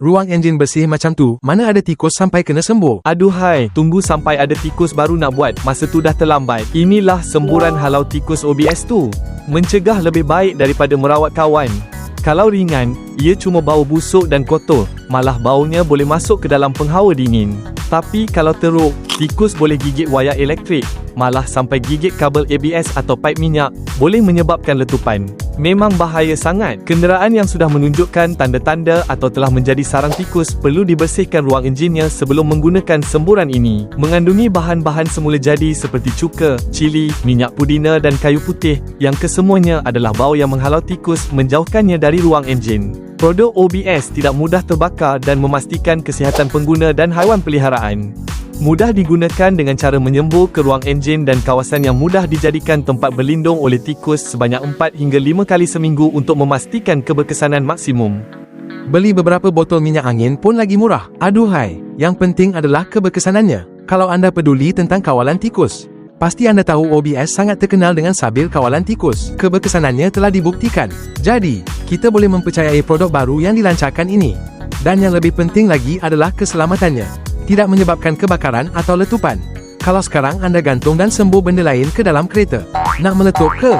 Ruang enjin bersih macam tu, mana ada tikus sampai kena sembuh. Aduhai, tunggu sampai ada tikus baru nak buat. Masa tu dah terlambat. Inilah semburan halau tikus OBS tu. Mencegah lebih baik daripada merawat kawan. Kalau ringan, ia cuma bau busuk dan kotor. Malah baunya boleh masuk ke dalam penghawa dingin. Tapi kalau teruk, tikus boleh gigit wayar elektrik. Malah sampai gigit kabel ABS atau paip minyak, boleh menyebabkan letupan. Memang bahaya sangat. Kenderaan yang sudah menunjukkan tanda-tanda atau telah menjadi sarang tikus perlu dibersihkan ruang enjinnya sebelum menggunakan semburan ini. Mengandungi bahan-bahan semula jadi seperti cuka, cili, minyak pudina dan kayu putih yang kesemuanya adalah bau yang menghalau tikus menjauhkannya dari ruang enjin. Produk OBS tidak mudah terbakar dan memastikan kesihatan pengguna dan haiwan peliharaan. Mudah digunakan dengan cara menyembur ke ruang enjin dan kawasan yang mudah dijadikan tempat berlindung oleh tikus sebanyak 4 hingga 5 kali seminggu untuk memastikan keberkesanan maksimum. Beli beberapa botol minyak angin pun lagi murah. Aduhai, yang penting adalah keberkesanannya. Kalau anda peduli tentang kawalan tikus, pasti anda tahu OBS sangat terkenal dengan sabir kawalan tikus. Keberkesanannya telah dibuktikan. Jadi, kita boleh mempercayai produk baru yang dilancarkan ini. Dan yang lebih penting lagi adalah keselamatannya. Tidak menyebabkan kebakaran atau letupan. Kalau sekarang anda gantung dan sembuh benda lain ke dalam kereta, nak meletup ke?